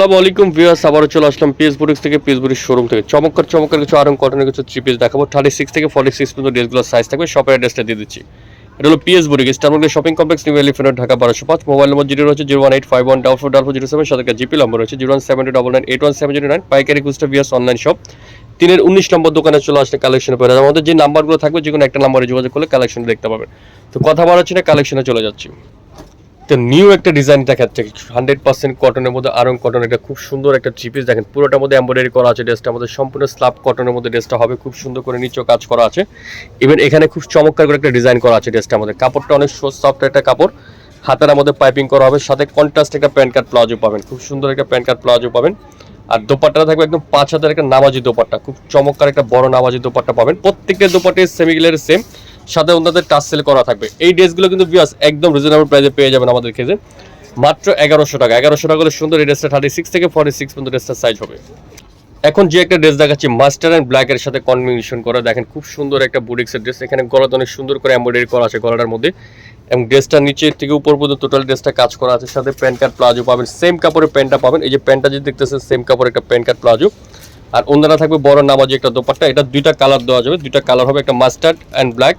আসসালামু আলাইকুম ভিউয়ার্স, আবারও চলে আসলাম পিএস বুটিক্স থেকে পিএস বুটিক্স শোরুম থেকে। চমৎকার চমৎকার কিছু আরং কটনের কিছু থ্রি পিস দেখাবো। থার্টি সিক্স থেকে ফর্টি সিক্স পর্যন্ত ড্রেসগুলোর সাইজ থাকবে শপের অ্যাড্রেসটা দিয়ে দিচ্ছি। এটা হলো PS boutique ইস্টারমুলের shopping complex New Elephant Dhaka বারোশো পাঁচ। মোবাইল নম্বর জিরো রয়েছে zero one eight five one double four zero seven সাথে জিপি নম্বর রয়েছে zero one seven double nine eight one seven zero nine পাইকারি খুচরা viewers online shop তিনের উনিশ নম্বর দোকানে চলে আসলে কালেকশনে পেয়ে আমাদের যে নাম্বারগুলো থাকবে যে কোনো একটা নাম্বারে যোগাযোগ করলে কালেকশন দেখতে পাবেন। তো কথা বলা হচ্ছে না কালেকশনে চলে যাচ্ছি। তো নিউ একটা ডিজাইন দেখাচ্ছে। হান্ড্রেড পার্সেন্ট কটনের মধ্যে আরং কটন একটা খুব সুন্দর একটা থ্রি পিস দেখেন, পুরোটার মধ্যে এম্ব্রয়ডারি করা আছে ড্রেসটা আমাদের সম্পূর্ণ স্লাব কটনের মধ্যে ড্রেসটা হবে। খুব সুন্দর করে নিচেও কাজ করা আছে। ইভেন এখানে খুব চমৎকার করে একটা ডিজাইন করা আছে ড্রেসটা মধ্যে। কাপড়টা অনেক সফট একটা কাপড়। হাতের মধ্যে পাইপিং করা হবে। সাথে কন্ট্রাস্ট একটা প্যান্ট কার্ড প্লাজো পাবেন। খুব সুন্দর একটা প্যান্ট কার্ড প্লাজো পাবেন। আর দোপাট্টা থাকবে একদম পাঁচ হাজার একটা নামাজি দোপাট্টা। খুব চমৎকার একটা বড় নামাজি দোপাট্টা পাবেন। প্রত্যেকটা দোপাট্টে সেমিগুলের সেম সাথে ওনাদের টাচ সেল করা থাকবে। এই ড্রেসগুলো কিন্তু বিয়াস একদম রিজনেবল প্রাইসে পেয়ে যাবেন আমাদের ক্ষেত্রে মাত্র এগারোশো টাকা। এগারোশো টাকা হলে সুন্দর এই ড্রেসটা থার্টি সিক্স থেকে ফর্টি সিক্স পর্যন্ত ড্রেসটার সাইজ হবে। এখন যে একটা ড্রেস দেখাচ্ছি মাস্টার অ্যান্ড ব্ল্যাকের সাথে কম্বিনেশন করা। দেখেন খুব সুন্দর একটা বুটিক্সের ড্রেস এখানে গলাতে অনেক সুন্দর করে এমব্রয়ডারি করা আছে গলাটার মধ্যে। এবং ড্রেসটা নিচে থেকে উপর পর্যন্ত টোটাল ড্রেসটা কাজ করা আছে। সাথে প্যান্ট কার্ড প্লাজো পাবেন। সেম কাপড়ের প্যান্টটা পাবেন। এই যে প্যান্টটা যদি দেখতেছেন সেম কাপড়ের একটা প্যান্ট কার্ড প্লাজো। আর অন্যরা থাকবে বড় নামাজি একটা দোপাট্টা। এটা দুইটা কালার দেওয়া যাবে। দুইটা কালার হবে একটা মাস্টার্ড অ্যান্ড ব্ল্যাক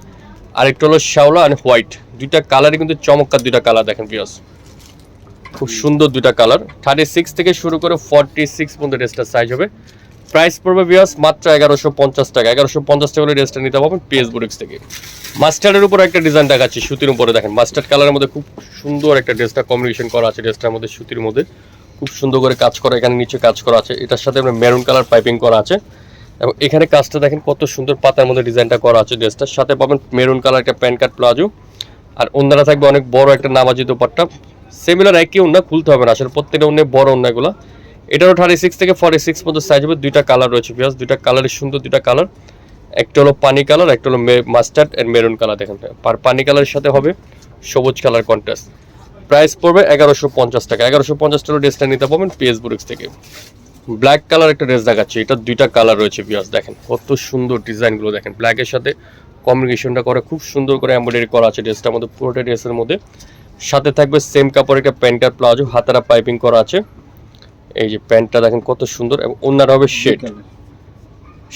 আর একটা হলো শ্যাওলা অ্যান্ড হোয়াইট। দুইটা কালারই কিন্তু চমৎকার দুইটা কালার দেখেন বিয়স খুব সুন্দর দুইটা কালার। থার্টি সিক্স থেকে শুরু করে ফর্টি সিক্স পর্যন্ত ড্রেসটার সাইজ হবে। প্রাইস পড়বে বিয়াস মাত্র এগারোশো পঞ্চাশ টাকা। এগারোশো পঞ্চাশ টাকা হলে ড্রেসটা নিতে পারবেন পিএস বুটিক্স থেকে। মাস্টার্ডের উপর একটা ডিজাইন দেখাচ্ছি, সুতির উপরে দেখেন। মাস্টার্ড কালারের মধ্যে খুব সুন্দর একটা ড্রেসটা কম্বিনেশন করা আছে ড্রেসটার মধ্যে, সুতির মধ্যে। খুব সুন্দর করে কাজ করা, এখানে নিচে কাজ করা আছে। এটার সাথে আপনার মেরুন কালার পাইপিং করা আছে। এবং এখানে কাজটা দেখেন কত সুন্দর পাতার মধ্যে ডিজাইনটা করা আছে ড্রেসটার সাথে পাবেন মেরুন কালার একটা প্যান্ট কার্ড প্লাজো। আর অন্যরা থাকবে অনেক বড় একটা নামাজি দোপাট্টা। সিমিলার একই অন্য খুলতে হবে না। আসলে প্রত্যেকটা অন্য বড় অন্যগুলো এটারও থার্টি সিক্স থেকে ফর্টি সিক্স পর্যন্ত সাইজ হবে। দুইটা কালার রয়েছে পিয়াজ দুইটা কালারের সুন্দর দুইটা কালার একটা হলো পানি কালার একটা হলো মাস্টার্ড এন্ড মেরুন কালার দেখেন আর পানি কালারের সাথে হবে সবুজ কালার কন্ট্রাস্ট প্রাইস পড়বে এগারোশো পঞ্চাশ টাকা। এগারোশো পঞ্চাশ টাকা ড্রেসটা নিতে পারবেন পিএস বুরিক্স থেকে। ব্ল্যাক কালার একটা ড্রেস দেখাচ্ছি এটা দুইটা কালার রয়েছে পিয়াজ দেখেন কত সুন্দর ডিজাইনগুলো দেখেন ব্ল্যাকের সাথে কম্বিনেশনটা করে খুব সুন্দর করে এমব্রয়ডারি করা আছে ড্রেসটার মধ্যে পুরোটা ড্রেসের মধ্যে। সাথে থাকবে সেম কাপড়ের একটা প্যান্টার প্লাজো হাতারা পাইপিং করা আছে। এই যে প্যান্টটা দেখেন কত সুন্দর এবং অন্যরা হবে শেড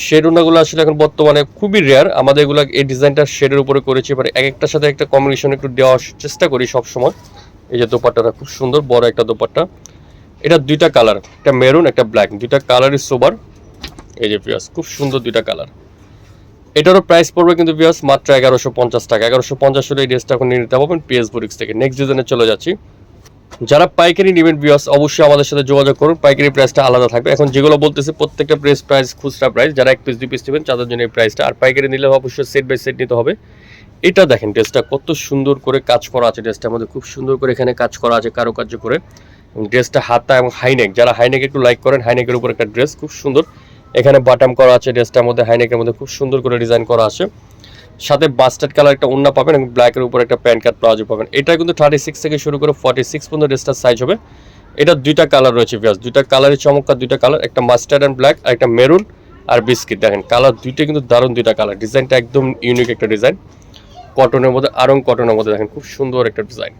শেড ওনাগুলো আসলে এখন বর্তমানে খুবই রেয়ার আমাদের এগুলো এই ডিজাইনটা শেডের উপরে করেছি এবার এক একটার সাথে একটা কম্বিনেশন একটু দেওয়ার চেষ্টা করি সব সময় এই যে দোপাট্টাটা খুব সুন্দর বড় একটা দোপাট্টা। এটা দুইটা কালার একটা মেরুন একটা ব্ল্যাক দুইটা কালারই সোবার এই যে পিয়াস খুব সুন্দর দুইটা কালার এটারও প্রাইস পড়বে কিন্তু পিয়াস মাত্র এগারোশো পঞ্চাশ টাকা। এগারোশো পঞ্চাশ হলে এই ড্রেসটা এখন নিয়ে নিতে পারবেন পিএস বুরিক্স থেকে। নেক্সট ডিজাইনে চলে যাচ্ছি। যারা পাইকারি নেবেন বিয়াস অবশ্যই আমাদের সাথে যোগাযোগ করুন। পাইকারি প্রাইসটা আলাদা থাকবে। এখন যেগুলো বলতেছে, প্রত্যেকটা প্রেস প্রাইস খুচরা প্রাইস যারা এক পিস দুই পিস নেবেন, তাদের জন্য এই প্রাইসটা আর পাইকারি নিলে অবশ্যই সেট বাই সেট নিতে হবে। এটা দেখেন ড্রেসটা কত সুন্দর করে কাজ করা আছে ড্রেসটার মধ্যে। খুব সুন্দর করে এখানে কাজ করা আছে করে। এবং ড্রেসটা হাতা এবং হাইনেক। যারা হাইনেক একটু লাইক করেন, হাইনেকের উপর একটা ড্রেস খুব সুন্দর। এখানে বাটাম করা আছে ড্রেসটার মধ্যে, হাইনেকের মধ্যে খুব সুন্দর করে ডিজাইন করা আছে। সাথে বাস্টার্ড কালার একটা ওন্না পাবেন এবং ব্ল্যাকের উপর একটা প্যান্ট কার্ড প্লাজো পাবেন। এটা কিন্তু থার্টি সিক্স থেকে শুরু করে ফর্টি সিক্স পর্যন্ত ড্রেসটার সাইজ হবে। এটা দুইটা কালার রয়েছে ভিয়াস দুইটা কালারের চমৎকার দুইটা কালার একটা মাস্টার্ড অ্যান্ড ব্ল্যাক আর একটা মেরুন আর বিস্কিট দেখেন কালার দুইটা কিন্তু দারুণ দুইটা কালার ডিজাইনটা একদম ইউনিক একটা ডিজাইন কটনের মধ্যে আরং কটনের মধ্যে দেখেন, খুব সুন্দর একটা ডিজাইন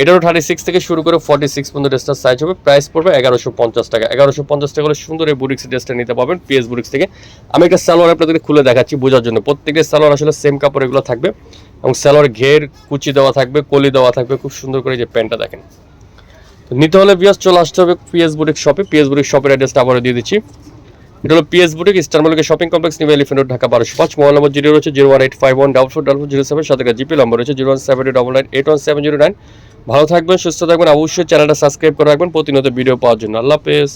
এটারও থার্টি সিক্স থেকে শুরু করে ফর্টি সিক্স পর্যন্ত ড্রেসটার সাইজ হবে। প্রাইস পড়বে এগারোশো পঞ্চাশ টাকা। এগারোশো পঞ্চাশ টাকা হলে সুন্দর এই বুরিক্স ড্রেসটা নিতে পারবেন পিএস বুরিক্স থেকে। আমি একটা সালোয়ার আপনাদের খুলে দেখাচ্ছি বোঝার জন্য। প্রত্যেকটা সালোয়ার আসলে সেম কাপড় এগুলো থাকবে এবং সালোয়ার ঘের, কুচি দেওয়া থাকবে, কলি দেওয়া থাকবে, খুব সুন্দর করে যে প্যান্টটা দেখেন। তো নিতে হলে বিয়াস চলে আসতে হবে পিএস বুটিক শপে পিএস বুটিক শপের অ্যাড্রেসটা আবারও দিয়ে দিচ্ছি। এটা হলো PS boutique ইস্টারমালিকের shopping complex New Elephant Road Dhaka বারোশো পাঁচ মোবাইল নম্বর জিরো রয়েছে zero one eight five one double four double zero seven সাথে জিপি নম্বর রয়েছে zero one seven double nine eight one seven zero nine ভালো থাকবেন, সুস্থ থাকবেন, অবশ্যই চ্যানেলটা সাবস্ক্রাইব করে রাখবেন, প্রতিনিয়ত ভিডিও পাওয়ার জন্য। আল্লাহ হাফেজ।